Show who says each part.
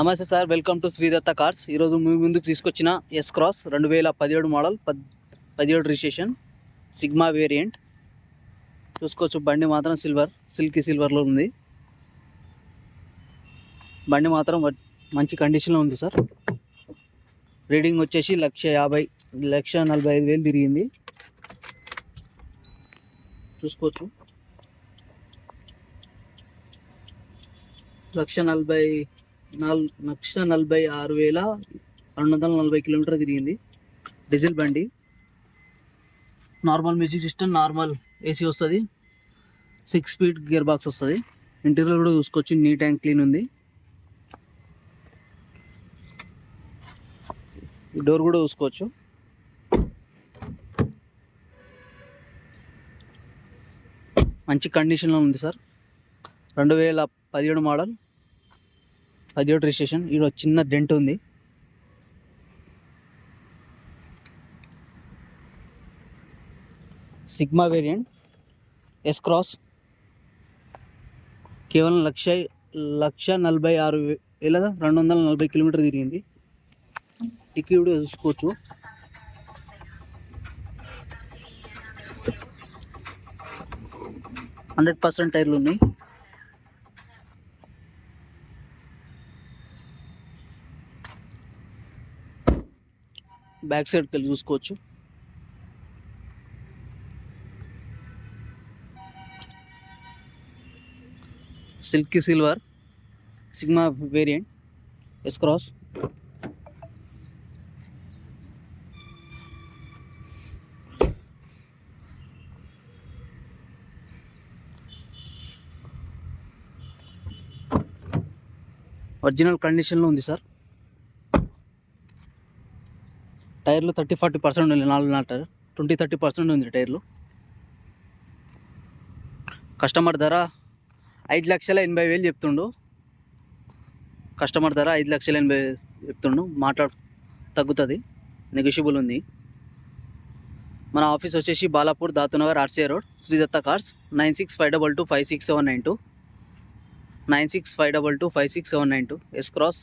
Speaker 1: నమస్తే sir welcome to Sri Datta Cars. ఈరోజు మీ ముందుకు తీసుకొచ్చిన ఎస్ క్రాస్ రెండు వేల పదిహేడు మోడల్ పద్ పదిహేడు రిజిస్ట్రేషన్ సిగ్మా వేరియంట్ చూసుకోవచ్చు బండి మాత్రం సిల్వర్ సిల్కీ సిల్వర్లో ఉంది. బండి మాత్రం మంచి కండిషన్లో ఉంది సార్. రీడింగ్ వచ్చేసి లక్ష యాభై లక్ష నలభై ఐదు వేలు తిరిగింది. చూసుకోవచ్చు. లక్ష నలభై నాలుగు లక్ష నలభై ఆరు వేల రెండు వందల నలభై కిలోమీటర్ తిరిగింది. డీజిల్ బండి. Normal music system normal AC వస్తుంది. సిక్స్ స్పీడ్ గేర్ బాక్స్ వస్తుంది. ఇంటీరియర్ కూడా చూసుకోవచ్చు నీట్ అండ్ క్లీన్ ఉంది. డోర్ కూడా చూసుకోవచ్చు. మంచి కండిషన్లో ఉంది సార్ రెండు వేల పదిహేడు మోడల్ పదిహేడు రిజిస్ట్రేషన్. ఈడ చిన్న డెంట్ ఉంది. సిగ్మా వేరియంట్ ఎస్ క్రాస్ కేవలం లక్ష లక్ష నలభై ఆరు వేల రెండు వందల నలభై కిలోమీటర్ తిరిగింది. టిక్కీ కూడా చూసుకోవచ్చు. హండ్రెడ్ పర్సెంట్ టైర్లు ఉన్నాయి. బ్యాక్ సైడ్కి వెళ్ళి చూసుకోవచ్చు. Silky silver sigma variant S cross. Original కండిషన్లో ఉంది సార్. టైర్లు థర్టీ ఫార్టీ పర్సెంట్ ఉంది నాలుగు నాలుగు టైర్ ట్వంటీ థర్టీ పర్సెంట్ ఉంది టైర్లు. కస్టమర్ ధర ఐదు లక్షల ఎనభై వేలు చెప్తుండు. కస్టమర్ ధర ఐదు లక్షల ఎనభై చెప్తుండు. మాట్లాడు తగ్గుతుంది నెగోషియబుల్ ఉంది. మన ఆఫీస్ వచ్చేసి Balapur Datunagar RCA road Sri Datta Cars nine six five double two five six seven nine two. Nine six five double two five six seven nine two. S cross